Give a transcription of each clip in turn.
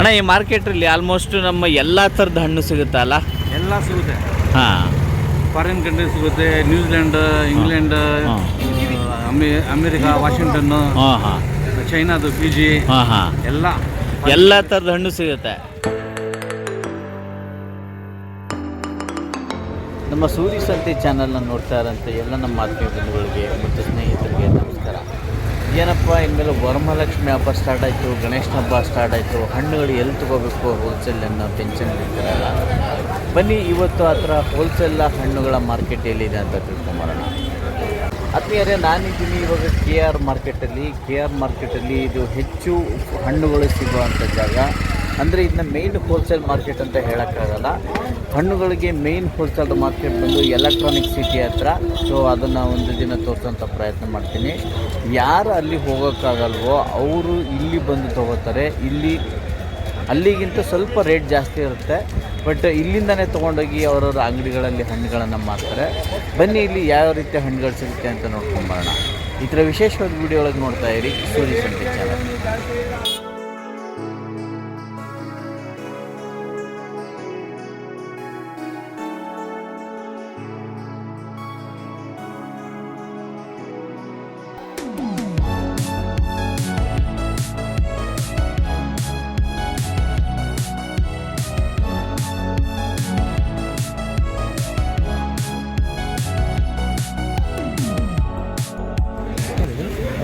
ಅಣ್ಣ ಈ ಮಾರ್ಕೆಟಲ್ಲಿ ಆಲ್ಮೋಸ್ಟ್ ನಮ್ಮ ಎಲ್ಲ ಥರದ ಹಣ್ಣು ಸಿಗುತ್ತಲ್ಲ ಎಲ್ಲ ಸಿಗುತ್ತೆ. ಹಾಂ. ಫಾರಿನ್ ಕಂಟ್ರಿ ಸಿಗುತ್ತೆ ನ್ಯೂಜಿಲೆಂಡ್ ಇಂಗ್ಲೆಂಡ್ ಅಮೆರಿಕಾ ಅಮೆ ಅಮೇರಿಕಾ ವಾಷಿಂಗ್ಟನ್ ಹಾಂ. ಹಾಂ ಚೈನಾದು ಫಿಜಿ ಹಾಂ ಹಾಂ. ಎಲ್ಲ. ಎಲ್ಲ ಥರದ ಹಣ್ಣು ಸಿಗುತ್ತೆ. ನಮ್ಮ ಸೂರಿ ಸಂತೆ ಚಾನಲ್ನ ನೋಡ್ತಾ ಇರೋಂಥ ಎಲ್ಲ ನಮ್ಮ ಆತ್ಮೀಯ ಬಂಧುಗಳಿಗೆ ಮತ್ತು ನಮಸ್ಕಾರ ಏನಪ್ಪ, ಇನ್ಮೇಲೆ ವರಮಹಾಲಕ್ಷ್ಮಿ ಹಬ್ಬ ಸ್ಟಾರ್ಟ್ ಆಯಿತು, ಗಣೇಶನ ಹಬ್ಬ ಸ್ಟಾರ್ಟ್ ಆಯಿತು, ಹಣ್ಣುಗಳು ಎಲ್ಲಿ ತೊಗೋಬೇಕು ಹೋಲ್ಸೇಲ್ ಅನ್ನೋ ಟೆನ್ಷನ್ ಇರ್ತಾರಲ್ಲ ಬನ್ನಿ, ಇವತ್ತು ಆ ಥರ ಹೋಲ್ಸೇಲ್ ಹಣ್ಣುಗಳ ಮಾರ್ಕೆಟ್ ಎಲ್ಲಿದೆ ಅಂತ ತಿಳ್ಕೊಂಬರೋಣ. ಆತ್ಮೀಯರೇ, ನಾನಿದ್ದೀನಿ ಇವಾಗ ಕೆ ಆರ್ ಮಾರ್ಕೆಟಲ್ಲಿ ಕೆ ಆರ್ ಮಾರ್ಕೆಟಲ್ಲಿ ಇದು ಹೆಚ್ಚು ಹಣ್ಣುಗಳು ಸಿಗುವಂಥ ಜಾಗ. ಅಂದರೆ ಇದನ್ನ ಮೇಯ್ನ್ ಹೋಲ್ಸೇಲ್ ಮಾರ್ಕೆಟ್ ಅಂತ ಹೇಳೋಕ್ಕಾಗಲ್ಲ. ಹಣ್ಣುಗಳಿಗೆ ಮೇಯ್ನ್ ಹೋಲ್ಸೇಲ್ ಮಾರ್ಕೆಟ್ ಬಂದು ಎಲೆಕ್ಟ್ರಾನಿಕ್ ಸಿಟಿ ಹತ್ರ. ಸೊ ಅದನ್ನು ಒಂದು ದಿನ ತೋರಿಸೋಂಥ ಪ್ರಯತ್ನ ಮಾಡ್ತೀನಿ. ಯಾರು ಅಲ್ಲಿ ಹೋಗೋಕ್ಕಾಗಲ್ವೋ ಅವರು ಇಲ್ಲಿ ಬಂದು ತಗೋತಾರೆ. ಇಲ್ಲಿ, ಅಲ್ಲಿಗಿಂತ ಸ್ವಲ್ಪ ರೇಟ್ ಜಾಸ್ತಿ ಇರುತ್ತೆ. ಬಟ್ ಇಲ್ಲಿಂದನೇ ತೊಗೊಂಡೋಗಿ ಅವರವ್ರ ಅಂಗಡಿಗಳಲ್ಲಿ ಹಣ್ಣುಗಳನ್ನು ಮಾರ್ತಾರೆ. ಬನ್ನಿ ಇಲ್ಲಿ ಯಾವ ರೀತಿ ಹಣ್ಣುಗಳು ಸಿಗುತ್ತೆ ಅಂತ ನೋಡ್ಕೊಂಬರೋಣ ಈ ಥರ ವಿಶೇಷವಾದ ವಿಡಿಯೋ ಒಳಗೆ ನೋಡ್ತಾ ಇರಿ. ಸೂರ್ಯ ಸಂತೆ ಚಾನಲ್.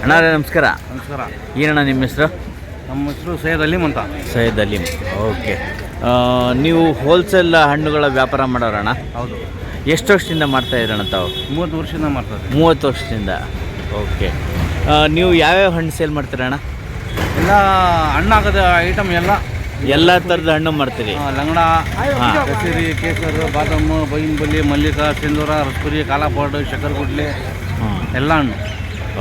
ಅಣ್ಣ ನಮಸ್ಕಾರ. ನಮಸ್ಕಾರ. ಏನಣ್ಣ ನಿಮ್ಮ ಹೆಸರು? ನಮ್ಮ ಹೆಸರು ಸೈಯದ್ ಅಲೀಮ್ ಅಂತ. ಸೈಯದ್ ಅಲೀಮ್ ಓಕೆ. ನೀವು ಹೋಲ್ಸೇಲ್ ಹಣ್ಣುಗಳ ವ್ಯಾಪಾರ ಮಾಡೋರಣ್ಣ? ಹೌದು. ಎಷ್ಟು ವರ್ಷದಿಂದ ಮಾಡ್ತಾ ಇದ್ರಣ್ಣ ತಾವು? ಮೂವತ್ತು ವರ್ಷದಿಂದ ಮಾಡ್ತಾರೆ ಮೂವತ್ತು ವರ್ಷದಿಂದ. ಓಕೆ. ನೀವು ಯಾವ್ಯಾವ ಹಣ್ಣು ಸೇಲ್ ಮಾಡ್ತೀರಣ್ಣ? ಎಲ್ಲ ಹಣ್ಣಾಗದ ಐಟಮ್ ಎಲ್ಲ. ಎಲ್ಲ ಥರದ ಹಣ್ಣು ಮಾಡ್ತೀರಿ. ಆ, ಲಂಗಡ ಕಸೇರಿ ಕೇಸರು ಬಾದಾಮು ಬೈನ್ಬಲಿ ಮಲ್ಲಿಕ ಸಿಂಧೂರ ರಸ್ಪುರಿ ಕಾಲಾಪಾಡು ಶಕರ್ಗುಡ್ಲಿ ಹಾಂ ಎಲ್ಲ ಹಣ್ಣು.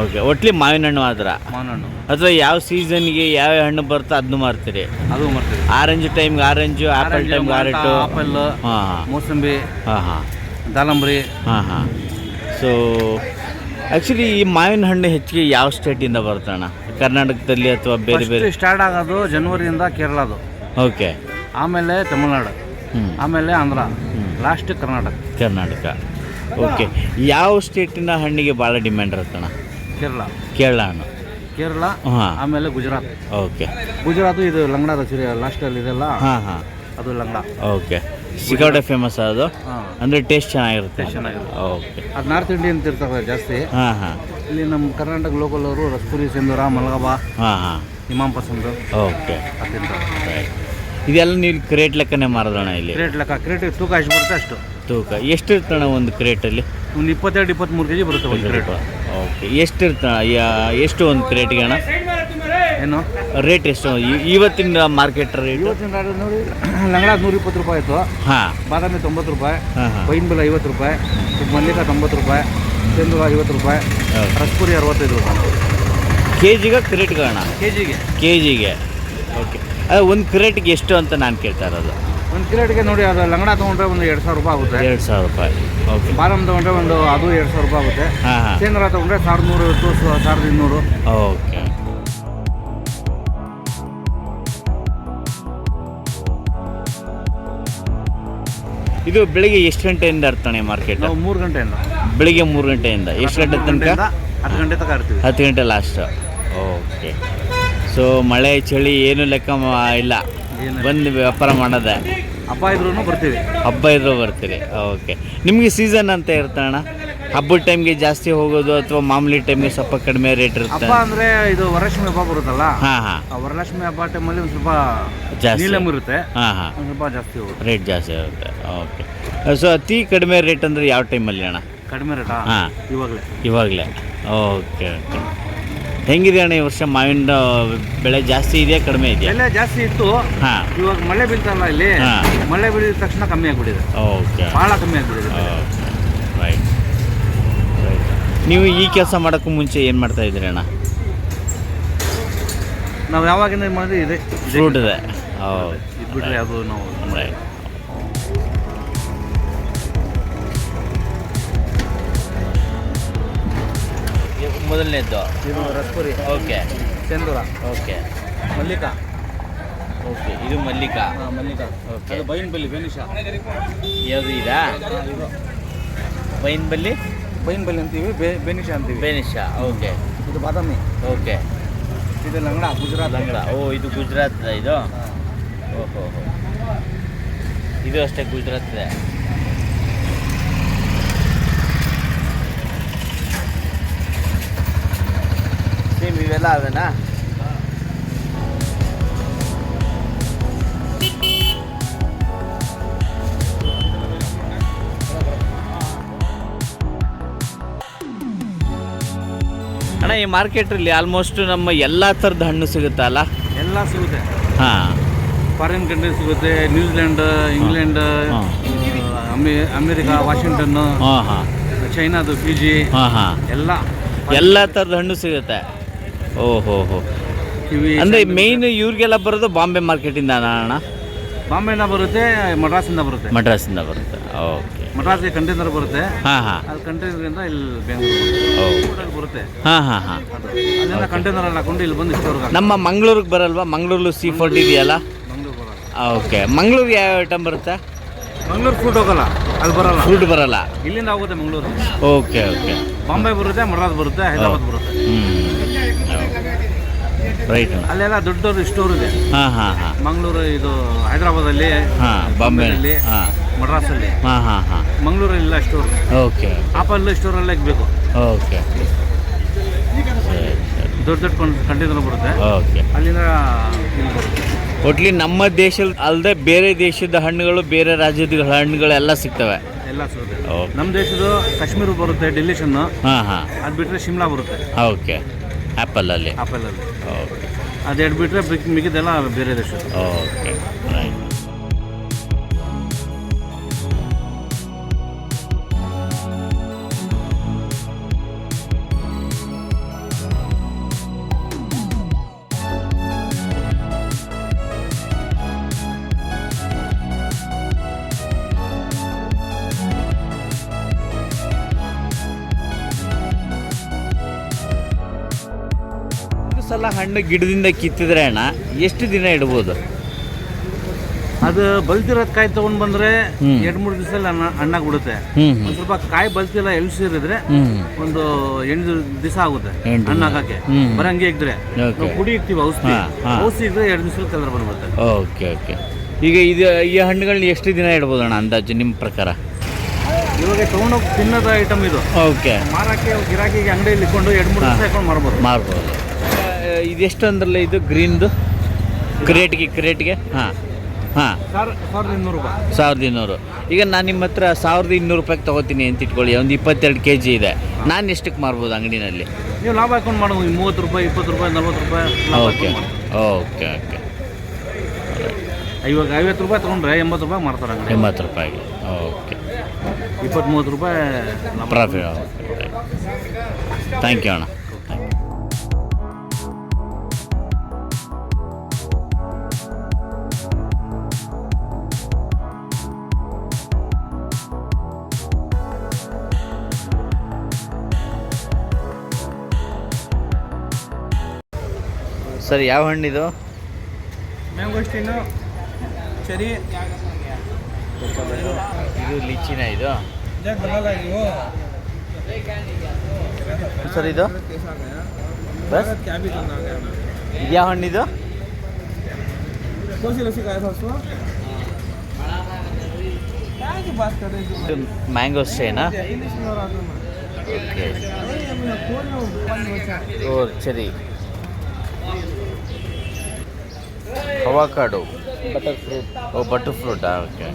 ಓಕೆ ಒಟ್ಲಿ ಮಾವಿನ ಹಣ್ಣು ಮಾತ್ರ. ಮಾವಿನ ಹಣ್ಣು ಅಥವಾ ಯಾವ ಸೀಸನ್ಗೆ ಯಾವ ಹಣ್ಣು ಬರುತ್ತೋ ಅದನ್ನು ಮಾರ್ತೀರಿ? ಅದು ಮಾಡ್ತೀವಿ ಆರೆಂಜ್ ಟೈಮ್ಗೆ ಆರೆಂಜು ಆಪಲ್ ಟೈಮ್ಗೆ ಆರೆಂಟು ಆಪಲ್ ಹಾಂ ಹಾಂ. ಮೋಸಂಬಿ ಹಾಂ ಹಾಂ. ದಾಳಂಬ್ರಿ ಹಾಂ ಹಾಂ. ಸೊ ಆ್ಯಕ್ಚುಲಿ ಈ ಮಾವಿನ ಹಣ್ಣು ಹೆಚ್ಚಿಗೆ ಯಾವ ಸ್ಟೇಟಿಂದ ಬರ್ತಣ್ಣ ಕರ್ನಾಟಕದಲ್ಲಿ ಅಥವಾ ಬೇರೆ ಬೇರೆ ಸ್ಟಾರ್ಟ್ ಆಗೋದು ಜನವರಿಯಿಂದ ಕೇರಳದು. ಓಕೆ ಆಮೇಲೆ ತಮಿಳ್ನಾಡು. ಆಮೇಲೆ ಆಂಧ್ರ. ಲಾಸ್ಟ್ ಕರ್ನಾಟಕ. ಕರ್ನಾಟಕ. ಓಕೆ ಯಾವ ಸ್ಟೇಟಿನ ಹಣ್ಣಿಗೆ ಭಾಳ ಡಿಮ್ಯಾಂಡ್ ಇರುತ್ತಣ್ಣ? ಕೇರಳ. ಕೇರಳ ಅಣ್ಣ. ಕೇರಳ ಆಮೇಲೆ ಗುಜರಾತ್. ಓಕೆ. ಗುಜರಾತ್ ಇದು ಲಂಗಡ ರಸಿರಿ ಲಾಸ್ಟಲ್ಲಿ ಇದೆಲ್ಲ? ಹಾಂ ಹಾಂ. ಅದು ಲಂಗಡ ಓಕೆ. ಸಿಕ್ಕಾಪಟ್ಟೆ ಫೇಮಸ್ ಅದು? ಅಂದರೆ ಟೇಸ್ಟ್ ಚೆನ್ನಾಗಿರುತ್ತೆ ಚೆನ್ನಾಗಿರುತ್ತೆ. ಓಕೆ. ಅದು ನಾರ್ತ್ ಇಂಡಿಯನ್ ತಿರ್ತಾರೆ ಜಾಸ್ತಿ. ಹಾಂ ಹಾಂ. ಇಲ್ಲಿ ನಮ್ಮ ಕರ್ನಾಟಕ ಲೋಕಲ್ ಅವರು ರಸ್ಪುರಿ ಸಿಂಧೂರ ಮಲಗಬಾ ಹಾಂ ಹಾಂ. ಇಮಾಮ್ ಪಸಂದ್. ಓಕೆ. ಇದೆಲ್ಲ ನೀವು ಕ್ರೇಟ್ ಲೆಕ್ಕನೇ ಮಾರೋದಣ್ಣ ಇಲ್ಲಿ? ಕ್ರೇಟ್ ಲೆಕ್ಕ. ಕ್ರೇಟ್ ತೂಕ ಎಷ್ಟು ಬರುತ್ತೆ ಅಷ್ಟು. ತೂಕ. ಎಷ್ಟು ಇರ್ತಣ್ಣ ಒಂದು ಕ್ರೇಟಲ್ಲಿ ಒಂದು ಇಪ್ಪತ್ತೆರಡು ಇಪ್ಪತ್ತ್ಮೂರು ಕೆ ಜಿ ಬರುತ್ತೆ ಒಂದು ಕ್ರೇಟ್ ಓಕೆ ಎಷ್ಟು ಇರ್ತ ಎಷ್ಟು ಒಂದು ಕ್ರೇಟಿಗೆ ಅಣ್ಣ? ಏನು? ರೇಟ್ ಎಷ್ಟು? ಇ- ಇವತ್ತಿನ ಮಾರ್ಕೆಟ್ ರೇಟ್ ಇವತ್ತಿನ ನೋಡಿ ಲಂಗಡ ನೂರ ಇಪ್ಪತ್ತು ರೂಪಾಯಿ ಆಯಿತು. ಹಾಂ. ಬಾದಾಮಿ ತೊಂಬತ್ತು ರೂಪಾಯಿ ಹಾಂ ಹಾಂ. ಬೈನ್ ಬೆಲೆ ಐವತ್ತು ರೂಪಾಯಿ ಮಲ್ಲಿಕ ತೊಂಬತ್ತು ರೂಪಾಯಿ ಸಿಂಧೂರ ಐವತ್ತು ರೂಪಾಯಿ ರಸ್ಪುರಿ ಅರವತ್ತೈದು ರೂಪಾಯಿ. ಕೆ ಜಿಗೆ ಕ್ರೇಟ್ಗೆ ಅಣ್ಣ? ಕೆ ಜಿಗೆ ಕೆ ಜಿಗೆ ಓಕೆ ಅದು ಒಂದು ಕ್ರೇಟ್ಗೆ ಎಷ್ಟು ಅಂತ ನಾನು ಕೇಳ್ತಾ ಇರೋದು? ಒಂದು ಕ್ರೇಟ್ಗೆ ನೋಡಿ ಅದು ಲಂಗಡ ತೊಗೊಂಡ್ರೆ ಒಂದು ಎರಡು ಸಾವಿರ ರೂಪಾಯಿ ಆಗುತ್ತೆ. ಎರಡು ಸಾವಿರ ರೂಪಾಯಿ. ಬಾದಾಮ್ ತಗೊಂಡ್ರೆ ಒಂದು ಅದು ಎರಡು ಸಾವಿರ ರೂಪಾಯಿ ಆಗುತ್ತೆ. ಹಾಂ ಹಾಂ. ತೊಗೊಂಡ್ರೆ ಸಾವಿರದ ನೂರು ಸ- ಸಾವಿರದ ಇನ್ನೂರು. ಓಕೆ. ಇದು ಬೆಳಿಗ್ಗೆ ಎಷ್ಟು ಗಂಟೆಯಿಂದ ಇರ್ತಾನೆ ಮಾರ್ಕೆಟ್ ನಾವು ಮೂರು ಗಂಟೆಯಿಂದ. ಬೆಳಿಗ್ಗೆ ಮೂರು ಗಂಟೆಯಿಂದ. ಎಷ್ಟು ಗಂಟೆ ತನಕ? ಹತ್ತು ಗಂಟೆ ತನಕ ಇರ್ತೀವಿ. ಹತ್ತು ಗಂಟೆ ಲಾಸ್ಟ್ ಓಕೆ. ಸೊ ಮಳೆ ಚಳಿ ಏನು ಲೆಕ್ಕ ಮಾ- ಇಲ್ಲ. ಬಂದು ವ್ಯಾಪಾರ ಮಾಡೋದೆ. ಹಬ್ಬ ಇದ್ರೂ ಬರ್ತೀವಿ. ಹಬ್ಬ ಇದ್ರೂ ಬರ್ತೀರಿ. ಓಕೆ ನಿಮಗೆ ಸೀಸನ್ ಅಂತ ಇರ್ತಾಣ ಹಬ್ಬದ ಟೈಮ್ಗೆ ಜಾಸ್ತಿ ಹೋಗೋದು ಅಥವಾ ಮಾಮೂಲಿ ಟೈಮ್ಗೆ ಸ್ವಲ್ಪ ಕಡಿಮೆ ರೇಟ್ ಇರುತ್ತೆ? ಹಬ್ಬ ಅಂದ್ರೆ ಇದು ವರಲಕ್ಷ್ಮಿ ಹಬ್ಬ ಬರುತ್ತಲ್ಲ? ಹಾಂ ಹಾಂ. ಆ ವರಲಕ್ಷ್ಮಿ ಹಬ್ಬ ಟೈಮಲ್ಲಿ ಒಂದು ಸ್ವಲ್ಪ ಜಾಸ್ತಿ. ನೀಲಮ್ ಇರುತ್ತೆ. ಹಾಂ ಹಾಂ. ಒಂದು ಸ್ವಲ್ಪ ಜಾಸ್ತಿ ಹೋಗುತ್ತೆ. ರೇಟ್ ಜಾಸ್ತಿ ಆಗುತ್ತೆ. ಓಕೆ ಸೊ ಅತಿ ಕಡಿಮೆ ರೇಟ್ ಅಂದರೆ ಯಾವ ಟೈಮಲ್ಲಿ ಅಣ್ಣ? ಕಡಿಮೆ ರೇಟಾ ಹಾಂ. ಇವಾಗಲೇ. ಇವಾಗಲೇ. ಓಕೆ ಓಕೆ ಹೆಂಗಿದೆ ಅಣ್ಣ ಈ ವರ್ಷ ಮಾವಿನ ಬೆಳೆ ಜಾಸ್ತಿ ಇದೆಯಾ ಕಡಿಮೆ ಇದೆಯಾ? ಬೆಳೆ ಜಾಸ್ತಿ ಇತ್ತು. ಹಾಂ. ಇವಾಗ ಮಳೆ ಬೀಳ್ತಲ್ಲ ಇಲ್ಲಿ. ಹಾ. ಮಳೆ ಬೀಳಿದ ತಕ್ಷಣ ಕಮ್ಮಿ ಆಗ್ಬಿಟ್ಟಿದೆ. ಓಕೆ. ಬಹಳ ಕಮ್ಮಿ ಆಗ್ಬಿಟ್ಟಿದೆ ರೈಟ್. ರೈಟ್. ನೀವು ಈ ಕೆಲಸ ಮಾಡೋಕ್ಕೂ ಮುಂಚೆ ಏನು ಮಾಡ್ತಾ ಇದ್ದೀರಿ ಅಣ್ಣ? ನಾವು ಯಾವಾಗಿಂದ ಮಾಡಿದ್ರೆ ಇದೆ. ಫ್ರೂಟ್ ಇದೆ. ಇದು. ಬಿಟ್ರೆ ಅದು ನಾವು ರೈಟ್. ಮೊದಲನೇದ್ದು. ಇದು Raspuri. Okay. Chandura okay. Mallika. Okay ಇದು ಮಲ್ಲಿಕಾ. ಮಲ್ಲಿಕಾ. ಓಕೆ. ಅದು ಬೈನ್ ಬಲ್ಲಿ ಬೆನಿಷ ಯಾವುದು ಇದಾ? ಬೈನ್ ಬಲ್ಲಿ? ಬೈನ್ ಬಲ್ಲಿ ಅಂತೀವಿ ಬೆ ಬೆನಿಷ ಅಂತೀವಿ. ಬೆನಿಷ ಓಕೆ. ಇದು ಬಾದಾಮಿ. ಓಕೆ. ಇದು ಲಂಗಡ ಗುಜರಾತ್. ಲಂಗಡ. ಓ ಇದು ಗುಜರಾತ್ ಇದು? ಓಹೋ ಇದು ಅಷ್ಟೇ ಗುಜರಾತ್ ಇವೆಲ್ಲ ಅವೇನಾ ಅಣ್ಣ ಈ ಮಾರ್ಕೆಟಲ್ಲಿ ಆಲ್ಮೋಸ್ಟ್ ನಮ್ಮ ಎಲ್ಲ ಥರದ ಹಣ್ಣು ಸಿಗುತ್ತಲ್ಲ ಎಲ್ಲ ಸಿಗುತ್ತೆ. ಹಾಂ. ಫಾರಿನ್ ಕಂಟ್ರಿ ಸಿಗುತ್ತೆ New Zealand England America Washington ಚೈನಾದು Fiji ಎಲ್ಲ. ಎಲ್ಲ ಥರದ ಹಣ್ಣು ಸಿಗುತ್ತೆ. ಓಹೋ ಹೋ ಕಿವಿ ಅಂದರೆ ಮೇಯ್ನ್ ಇವ್ರಿಗೆಲ್ಲ ಬರೋದು ಬಾಂಬೆ ಮಾರ್ಕೆಟಿಂದ ಅಣ್ಣ? ಬಾಂಬೆಯಿಂದ ಬರುತ್ತೆ ಮಡ್ರಾಸಿಂದ ಬರುತ್ತೆ. ಮಡ್ರಾಸಿಂದ ಬರುತ್ತೆ. ಓಕೆ. ಮಡ್ರಾಸ್ಗೆ ಕಂಟೈನರ್ ಬರುತ್ತೆ. ಹಾಂ ಹಾಂ. ಅದು ಕಂಟೈನರಿಂದ ಇಲ್ಲಿ ಬೆಂಗಳೂರು ಬರುತ್ತೆ. ಹಾಂ ಹಾಂ ಹಾಂ. ಅದೆಲ್ಲ ಕಂಟೈನರ್ ಅಲ್ಲಿ ಹಾಕೊಂಡು ಇಲ್ಲಿ ಬಂದು ಇಷ್ಟವರೆಗೆ ನಮ್ಮ ಮಂಗಳೂರಿಗೆ ಬರಲ್ವಾ? ಮಂಗಳೂರು ಸೀ ಫೋರ್ಟ್ ಇದೆಯಲ್ಲ? ಮಂಗ್ಳೂರು ಬರಲ್ಲ. ಓಕೆ. ಮಂಗಳೂರು ಯಾವ ಐಟಮ್ ಬರುತ್ತೆ? ಮಂಗಳೂರು ಫುಡ್ ಹೋಗಲ್ಲ. ಅದು ಬರಲ್ಲ. ಫುಡ್ ಬರಲ್ಲ. ಇಲ್ಲಿಂದ ಹೋಗುತ್ತೆ ಮಂಗಳೂರು. Okay okay. ಬಾಂಬೆ ಬರುತ್ತೆ ಮಡ್ರಾಸ್ ಬರುತ್ತೆ ಹೈದರಾಬಾದ್ ಬರುತ್ತೆ. ಹ್ಞೂ ರೈಟ್ ಅಲ್ಲೆಲ್ಲ ದೊಡ್ಡ ದೊಡ್ಡ ಸ್ಟೋರ್ ಇದೆ. ಹಾಂ ಹಾಂ ಹಾಂ. ಮಂಗಳೂರು ಇದು ಹೈದರಾಬಾದಲ್ಲಿ ಹಾಂ ಬಾಂಬೆ. ಅಲ್ಲಿ ಹಾಂ. ಮಡ್ರಾಸಲ್ಲಿ ಹಾಂ ಹಾಂ ಹಾಂ. ಮಂಗಳೂರಲ್ಲಿ ಸ್ಟೋರ್. ಓಕೆ ಆಪಲ್ ಸ್ಟೋರಲ್ಲೇ ಇಕ್ಬೇಕು. ಓಕೆ ದೊಡ್ಡ ದೊಡ್ಡ ಕಂಟೈನರ್ ಬರುತ್ತೆ. ಓಕೆ ಅಲ್ಲಿಂದ ಒಟ್ಲಿ ನಮ್ಮ ದೇಶದ ಅಲ್ಲದೆ ಬೇರೆ ದೇಶದ ಹಣ್ಣುಗಳು ಬೇರೆ ರಾಜ್ಯದ ಹಣ್ಣುಗಳೆಲ್ಲ ಸಿಗ್ತವೆ. ಎಲ್ಲ ಸಿಗುತ್ತೆ. ನಮ್ಮ ದೇಶದ ಕಾಶ್ಮೀರ ಬರುತ್ತೆ ಡೆಲ್ಲಿಷನ್ನು. ಹಾಂ ಹಾಂ. ಅದು ಬಿಟ್ಟರೆ ಶಿಮ್ಲಾ ಬರುತ್ತೆ. ಓಕೆ ಆ್ಯಪಲಲ್ಲಿ ಆ್ಯಪಲಲ್ಲಿ ಓಕೆ ಅದು ಬಿಟ್ಟರೆ ಮಿಕ್ಕಿದೆಲ್ಲ ಬೇರೆ ದೇಶ ಓಕೆ ಸಲ ಹಣ್ಣು ಗಿಡದಿಂದ ಕಿತ್ತಿದ್ರೆ ಅಣ್ಣ ಎಷ್ಟು ದಿನ ಇಡ್ಬೋದು? ಅದು ಬಲ್ತಿರೋದ್ ಕಾಯಿ ತಗೊಂಡ್ ಬಂದ್ರೆ ಎರಡ್ ಮೂರ್ ದಿವಸದಲ್ಲಿ ಅಣ್ಣ ಹಣ್ಣಾಗಿ ಬಿಡುತ್ತೆ. ಒಂದು ಸ್ವಲ್ಪ ಕಾಯಿ ಬಲ್ತಿಲ್ಲ ಎಳ್ಸಿರಿದ್ರೆ ಸೇರಿದ್ರೆ ಒಂದು ಎಂಟು ದಿವಸ ಆಗುತ್ತೆ ಹಣ್ಣಾಗಕ್ಕೆ ಬರಂಗೆ ಇದ್ರೆ. ನಾವು ಕುಡಿ ಇಕ್ತಿವಿ ಔಷಧಿ. ಔಷಧಿ ಇದ್ರೆ ಎರಡು ದಿವಸದಲ್ಲಿ ಕಲರ್ ಬಂದ್ಬಿಡುತ್ತೆ. ಓಕೆ ಓಕೆ ಈಗ ಇದು ಈ ಹಣ್ಣುಗಳನ್ನ ಎಷ್ಟು ದಿನ ಇಡ್ಬೋದು ಅಣ್ಣ ಅಂದಾಜು ನಿಮ್ಮ ಪ್ರಕಾರ? ಇವಾಗ ತಗೊಂಡೋಗಿ ತಿನ್ನೋದು ಐಟಮ್ ಇದು. ಓಕೆ ಮಾರಕ್ಕೆ ಗಿರಾಕಿಗೆ ಅಂಗಡಿಯಲ್ಲಿ ಇಟ್ಕೊಂಡು ಎರಡು ಮೂರು ದಿವಸ ಇಟ್ಕೊಂಡು ಹಾಕೊಂಡು ಮಾರ್ಬೋದು. ಮಾರ್ಬೋದು. ಇದೆಷ್ಟು ಅಂದ್ರಲ್ಲ ಇದು? ಗ್ರೀನ್ದು? ಕ್ರೇಟ್ಗೆ ಕ್ರೇಟ್ಗೆ ಹಾಂ. ಹಾಂ. ಸಾವಿರದ ಇನ್ನೂರು ರೂಪಾಯಿ. ಸಾವಿರದ ಇನ್ನೂರು. ಈಗ ನಾನು ನಿಮ್ಮ ಹತ್ರ ಸಾವಿರದ ಇನ್ನೂರು ರೂಪಾಯಿಗೆ ತೊಗೋತೀನಿ ಅಂತ ಇಟ್ಕೊಳ್ಳಿ. ಒಂದು ಇಪ್ಪತ್ತೆರಡು ಕೆ ಜಿ ಇದೆ. ನಾನು ಎಷ್ಟಕ್ಕೆ ಮಾರ್ಬೋದು ಅಂಗಡಿನಲ್ಲಿ? ನೀವು ಲಾಭ ಹಾಕೊಂಡು ಮಾಡ್ಬೋದು ಮೂವತ್ತು ರೂಪಾಯಿ ಇಪ್ಪತ್ತು ರೂಪಾಯಿ ನಲ್ವತ್ತು ರೂಪಾಯಿ ಓಕೆ. ಓಕೆ ಓಕೆ ಇವಾಗ ಐವತ್ತು ರೂಪಾಯಿ ತೊಗೊಂಡ್ರೆ ಎಂಬತ್ತು ರೂಪಾಯಿ ಮಾಡ್ತಾರೆ ಎಂಬತ್ತು ರೂಪಾಯಿಗೆ. ಓಕೆ ಇಪ್ಪತ್ತು ಮೂವತ್ತು ರೂಪಾಯಿ. ಪ್ರಾಫಿಟ್ ಥ್ಯಾಂಕ್ ಯು ಅಣ್ಣ. ಸರ್ ಯಾವ ಹಣ್ಣಿದು? ಮ್ಯಾಂಗೋಸ್ಟಿನು ಚರಿ. ಇದು ಲಿಚಿನ ಇದು? ಸರ್ ಇದು? ಬಸ್? ಯಾವ ಹಣ್ಣಿದು? Mango ಸ್ಟೇನಾ okay. ಓ ಸರಿ. అవకాడో. Butter fruit. ఓ బటర్ ఫ్రూట్? ఓకే.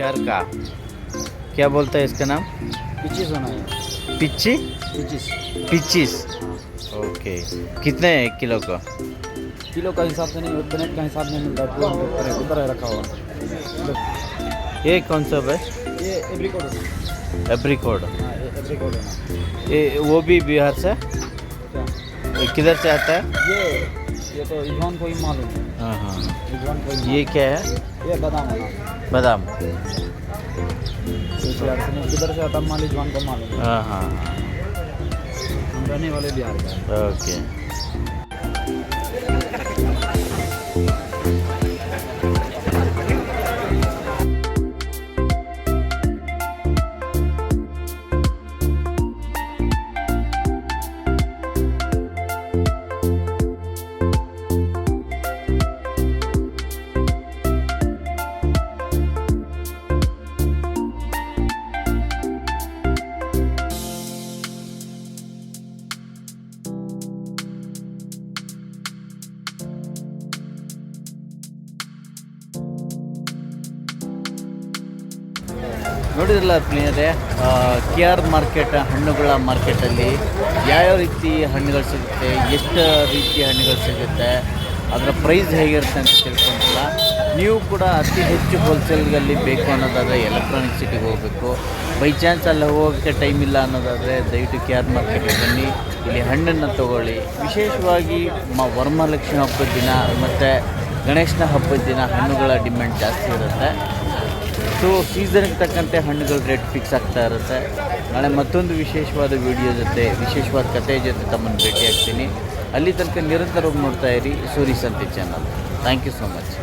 बिहार का? क्या बोलता है इसका नाम? पच्चीस होना है। पिच्ची? पच्चीस। पिच्चीस। ओके कितने है एक किलो का? किलो का हिसाब से नहीं मिनट का हिसाब नहीं मिलता है पूरा है रखा हुआ। ये कौन सा है? ये एप्रिकोट है। एप्रीकोड हाँ ये वो भी बिहार से? किधर से आता है? ये ये तो इजवान को ही मालूम है। हाँ हाँ ही। ये क्या है? मालूम। ये बादाम है ना बादाम ये बिहार से नहीं किधर से आता है माल इजवान को मालूम है हाँ हाँ हम रहने वाले बिहार का है। ओके ನೋಡಿದ್ರಲ್ಲ ಪ್ಲೇಯರೇ ಕೆ ಆರ್ ಮಾರ್ಕೆಟ್ ಹಣ್ಣುಗಳ ಮಾರ್ಕೆಟಲ್ಲಿ ಯಾವ್ಯಾವ ರೀತಿ ಹಣ್ಣುಗಳು ಸಿಗುತ್ತೆ, ಎಷ್ಟು ರೀತಿಯ ಹಣ್ಣುಗಳು ಸಿಗುತ್ತೆ, ಅದರ ಪ್ರೈಸ್ ಹೇಗಿರುತ್ತೆ ಅಂತ ತಿಳ್ಕೊಂಡಿಲ್ಲ ನೀವು ಕೂಡ ಅತಿ ಹೆಚ್ಚು ಹೋಲ್ಸೇಲ್ಗಲ್ಲಿ ಬೇಕು ಅನ್ನೋದಾದರೆ ಎಲೆಕ್ಟ್ರಾನಿಕ್ ಸಿಟಿಗೆ ಹೋಗಬೇಕು. ಬೈ ಚಾನ್ಸ್ ಅಲ್ಲಿ ಹೋಗೋಕ್ಕೆ ಟೈಮ್ ಇಲ್ಲ ಅನ್ನೋದಾದರೆ ದಯವಿಟ್ಟು ಕೆ ಆರ್ ಮಾರ್ಕೆಟ್ಗೆ ಬನ್ನಿ, ಇಲ್ಲಿ ಹಣ್ಣನ್ನು ತಗೊಳ್ಳಿ. ವಿಶೇಷವಾಗಿ ಮ ವರಮಹಾಲಕ್ಷ್ಮಿ ಹಬ್ಬದ ದಿನ ಮತ್ತು ಗಣೇಶನ ಹಬ್ಬದ ದಿನ ಹಣ್ಣುಗಳ ಡಿಮ್ಯಾಂಡ್ ಜಾಸ್ತಿ ಇರುತ್ತೆ. ಸೊ ಸೀಸನ್ಗೆ ತಕ್ಕಂತೆ ಹಣ್ಣುಗಳ ರೇಟ್ ಫಿಕ್ಸ್ ಆಗ್ತಾ ಇರುತ್ತೆ. ನಾಳೆ ಮತ್ತೊಂದು ವಿಶೇಷವಾದ ವಿಡಿಯೋ ಜೊತೆ, ವಿಶೇಷವಾದ ಕಥೆ ಜೊತೆ ತಮ್ಮನ್ನು ಭೇಟಿ ಆಗ್ತೀನಿ. ಅಲ್ಲಿ ತನಕ ನಿರಂತರವಾಗಿ ನೋಡ್ತಾ ಇರಿ. Suri Santhe channel thank you so much